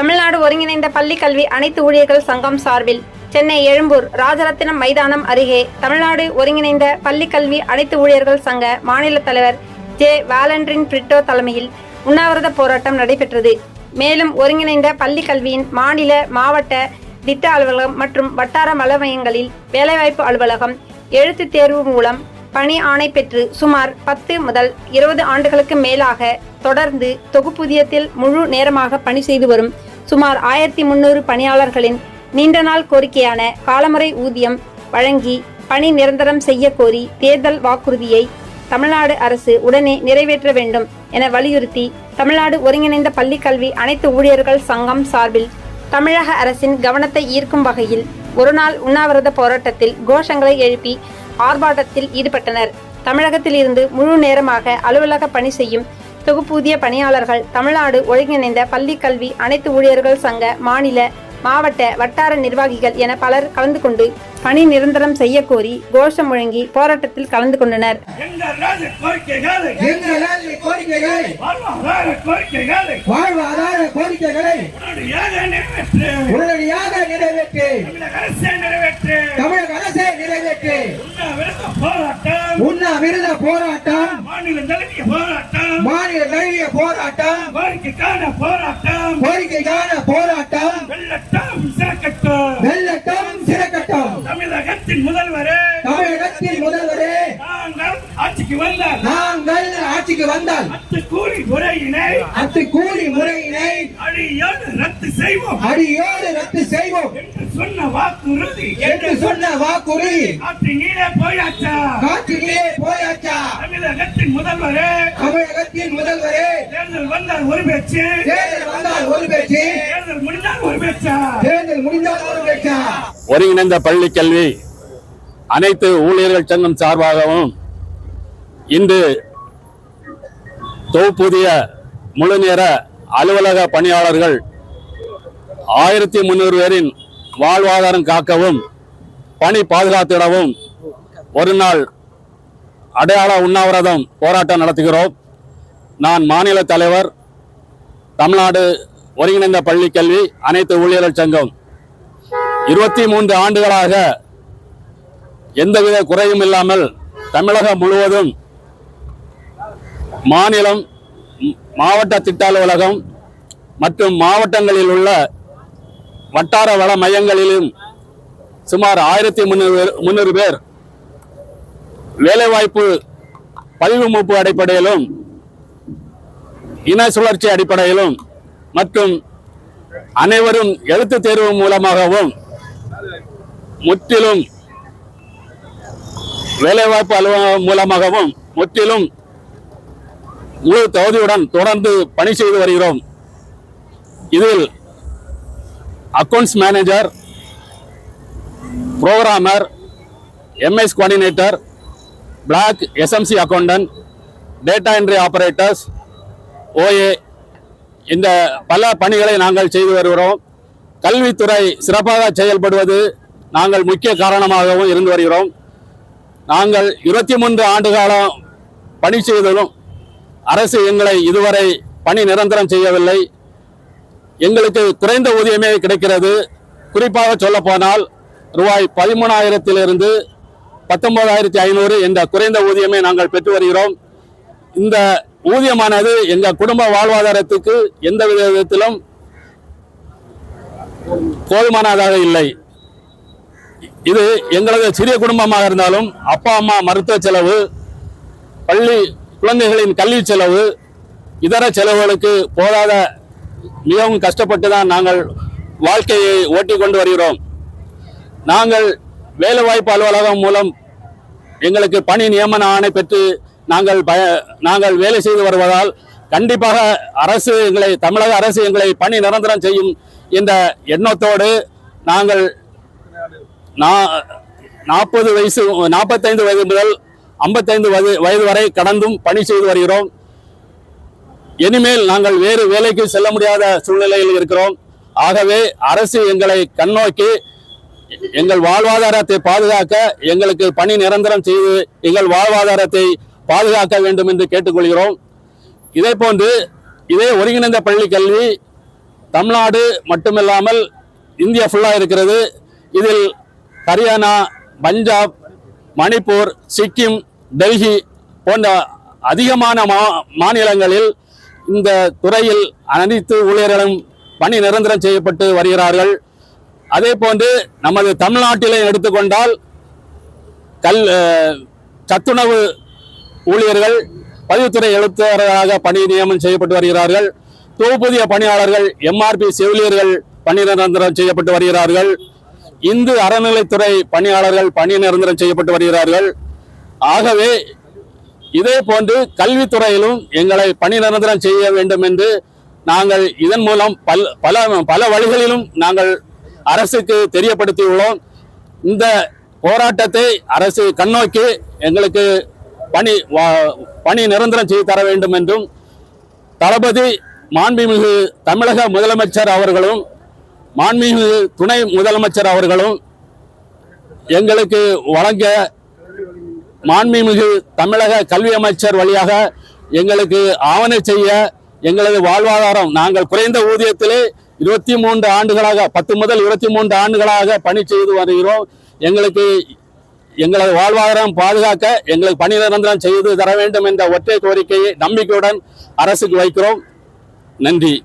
தமிழ்நாடு ஒருங்கிணைந்த பள்ளி கல்வி அனைத்து ஊழியர்கள் சங்கம் சார்பில் சென்னை எழும்பூர் ராஜரத்தினம் மைதானம் அருகே தமிழ்நாடு ஒருங்கிணைந்த பள்ளி கல்வி அனைத்து ஊழியர்கள் சங்க மாநில தலைவர் ஜே வேலண்ட்ரின் பிரிட்டோ தலைமையில் உண்ணாவிரத போராட்டம் நடைபெற்றது. மேலும் ஒருங்கிணைந்த பள்ளி கல்வியின் மாநில மாவட்ட திட்ட அலுவலகம் மற்றும் வட்டார மல மையங்களில் வேலைவாய்ப்பு அலுவலகம் எழுத்து தேர்வு மூலம் பணி ஆணை பெற்று சுமார் பத்து முதல் இருபது ஆண்டுகளுக்கு மேலாக தொடர்ந்து தொகுப்புதியத்தில் முழு நேரமாக பணி செய்து வரும் சுமார் ஆயிரத்தி முன்னூறு பணியாளர்களின் நீண்ட நாள் கோரிக்கையான காலமுறை ஊதியம் வழங்கி பணி நிரந்தரம் செய்ய கோரி தேர்தல் வாக்குறுதியை தமிழ்நாடு அரசு உடனே நிறைவேற்ற வேண்டும் என வலியுறுத்தி தமிழ்நாடு ஒருங்கிணைந்த பள்ளிக்கல்வி அனைத்து ஊழியர்கள் சங்கம் சார்பில் தமிழக அரசின் கவனத்தை ஈர்க்கும் வகையில் ஒருநாள் உண்ணாவிரத போராட்டத்தில் கோஷங்களை எழுப்பி ஆர்ப்பாட்டத்தில் ஈடுபட்டனர். தமிழகத்தில் இருந்து முழு நேரமாக அலுவலக பணி செய்யும் தொகுப்பூதிய பணியாளர்கள் தமிழ்நாடு ஒருங்கிணைந்த பள்ளி கல்வி அனைத்து ஊழியர்கள் சங்க மாநில மாவட்ட வட்டார நிர்வாகிகள் என பலர் கலந்து கொண்டு பணி நிரந்தரம் செய்ய கோரி கோஷம் முழங்கி போராட்டத்தில் கலந்து கொண்டனர். போராட்டம். போராட்டம். மாநில தழுவிய போராட்டம் கோரிக்கைக்கான போராட்டம் கோரிக்கைக்கான போராட்டம் வெள்ளட்டம் சிறக்கட்டும். வெள்ளட்டம் சிறக்கட்டும். தமிழகத்தின் முதல்வரே. தமிழகத்தின் முதல்வரே. ஆட்சிக்கு வந்தால் நாங்கள் ஆட்சிக்கு வந்தால் அத்து கூலி முறையினை அத்து கூலி முறையினை அடியோடு ரத்து செய்வோம். அடியோடு ரத்து செய்வோம். என்று சொன்ன வாக்குறுதி என்று சொன்ன வாக்குறுதி காற்று நீரே போயாச்சா? காற்றிலே போயாச்சா? தமிழகத்தின் முதல்வரே தமிழகத்தின் முதல்வரே தேர்தல் வந்தால் ஒரு பேச்சு தேர்தல் வந்தால் ஒரு பேச்சு தேர்தல் முடிந்தால் ஒரு பேச்சா? தேர்தல் முடிந்தால் ஒரு பேச்சா? ஒருங்கிணைந்த பள்ளி கல்வி அனைத்து ஊழியர்கள் சங்கம் சார்பாகவும் இன்று தொகுப்புதிய முழுநேர அலுவலக பணியாளர்கள் ஆயிரத்தி முந்நூறு பேரின் வாழ்வாதாரம் காக்கவும் பணி பாதுகாத்திடவும் ஒரு நாள் அடையாள உண்ணாவிரதம் போராட்டம் நடத்துகிறோம். நான் மாநில தலைவர் தமிழ்நாடு ஒருங்கிணைந்த பள்ளி கல்வி அனைத்து ஊழியர்கள் சங்கம். இருபத்தி மூன்று ஆண்டுகளாக எந்தவித குறையும் இல்லாமல் தமிழகம் முழுவதும் மாநிலம் மாவட்ட திட்ட அலுவலகம் மற்றும் மாவட்டங்களில் உள்ள வட்டார வள மையங்களிலும் சுமார் ஆயிரத்தி முந்நூறு முந்நூறு பேர் வேலைவாய்ப்பு பதிவு மூப்பு அடிப்படையிலும் இன சுழற்சி அடிப்படையிலும் மற்றும் அனைவரும் எழுத்து தேர்வு மூலமாகவும் முற்றிலும் வேலைவாய்ப்பு அலுவலகம் மூலமாகவும் முற்றிலும் முழு தகுதியுடன் தொடர்ந்து பணி செய்து வருகிறோம். இதில் accounts manager programmer MS coordinator block SMC accountant data entry operators OA இந்த பல பணிகளை நாங்கள் செய்து வருகிறோம். கல்வித்துறை சிறப்பாக செயல்படுவது நாங்கள் முக்கிய காரணமாகவும் இருந்து வருகிறோம். நாங்கள் இருபத்தி மூன்று ஆண்டு காலம் பணி செய்ததும் அரசு எங்களை இதுவரை பணி நிரந்தரம் செய்யவில்லை. எங்களுக்கு குறைந்த ஊதியமே கிடைக்கிறது. குறிப்பாக சொல்லப்போனால் ரூபாய் பதிமூணாயிரத்திலிருந்து பத்தொன்பதாயிரத்தி ஐநூறு என்ற குறைந்த ஊதியமே நாங்கள் பெற்று வருகிறோம். இந்த ஊதியமானது எங்கள் குடும்ப வாழ்வாதாரத்துக்கு எந்த விதத்திலும் போதுமானதாக இல்லை. இது எங்களது சிறிய குடும்பமாக இருந்தாலும் அப்பா அம்மா மருத்துவ செலவு பள்ளி குழந்தைகளின் கல்வி செலவு இதர செலவுகளுக்கு போதாத மிகவும் கஷ்டப்பட்டு தான் நாங்கள் வாழ்க்கையை ஓட்டி கொண்டு வருகிறோம். நாங்கள் வேலைவாய்ப்பு அலுவலகம் மூலம் எங்களுக்கு பணி நியமன ஆணை பெற்று நாங்கள் பய நாங்கள் வேலை செய்து வருவதால் கண்டிப்பாக அரசு எங்களை தமிழக அரசு எங்களை பணி நிரந்தரம் செய்யும் என்ற எண்ணத்தோடு நாங்கள் நாற்பது வயசு நாற்பத்தைந்து வயது முதல் ஐம்பத்தைந்து வயது வயது வரை கடந்தும் பணி செய்து வருகிறோம். இனிமேல் நாங்கள் வேறு வேலைக்கு செல்ல முடியாத சூழ்நிலையில் இருக்கிறோம். ஆகவே அரசு எங்களை கண்ணோக்கி எங்கள் வாழ்வாதாரத்தை பாதுகாக்க எங்களுக்கு பணி நிரந்தரம் செய்து எங்கள் வாழ்வாதாரத்தை பாதுகாக்க வேண்டும் என்று கேட்டுக்கொள்கிறோம். இதே போன்று இதே ஒருங்கிணைந்த பள்ளி கல்வி தமிழ்நாடு மட்டுமில்லாமல் இந்தியா ஃபுல்லாக இருக்கிறது. இதில் ஹரியானா பஞ்சாப் மணிப்பூர் சிக்கிம் டெல்லி போன்ற அதிகமான மா மாநிலங்களில் இந்த துறையில் அனைத்து ஊழியர்களும் பணி நிரந்தரம் செய்யப்பட்டு வருகிறார்கள். அதே போன்று நமது தமிழ்நாட்டிலே எடுத்துக்கொண்டால் கல் சத்துணவு ஊழியர்கள் பதிவுத்துறை எழுத்தராக பணி நியமனம் செய்யப்பட்டு வருகிறார்கள். தொகுப்பூதிய பணியாளர்கள் எம்ஆர்பி செவிலியர்கள் பணி நிரந்தரம் செய்யப்பட்டு வருகிறார்கள். இந்து அறநிலைத்துறை பணியாளர்கள் பணி நிரந்தரம் செய்யப்பட்டு வருகிறார்கள். ஆகவே இதே போன்று கல்வித்துறையிலும் எங்களை பணி நிரந்தரம் செய்ய வேண்டும் என்று நாங்கள் இதன் மூலம் பல் பல பல வழிகளிலும் நாங்கள் அரசுக்கு தெரியப்படுத்தியுள்ளோம். இந்த போராட்டத்தை அரசு கண்ணோக்கி எங்களுக்கு பணி வா- பணி நிரந்தரம் செய்து தர வேண்டும் என்றும் தளபதி மாண்புமிகு தமிழக முதலமைச்சர் அவர்களும் மாண்புமிகு துணை முதலமைச்சர் அவர்களும் எங்களுக்கு வழங்க மாண்புமிகு தமிழக கல்வி அமைச்சர் வழியாக எங்களுக்கு ஆவணை செய்ய எங்களது வாழ்வாதாரம் நாங்கள் குறைந்த ஊதியத்திலே இருபத்தி மூன்று ஆண்டுகளாக பத்து முதல் இருபத்தி மூன்று ஆண்டுகளாக பணி செய்து வருகிறோம். எங்களுக்கு எங்களது வாழ்வாதாரம் பாதுகாக்க எங்களுக்கு பணி நிரந்தரம் செய்து தர வேண்டும் என்ற ஒற்றை கோரிக்கையை நம்பிக்கையுடன் அரசுக்கு வைக்கிறோம். நன்றி.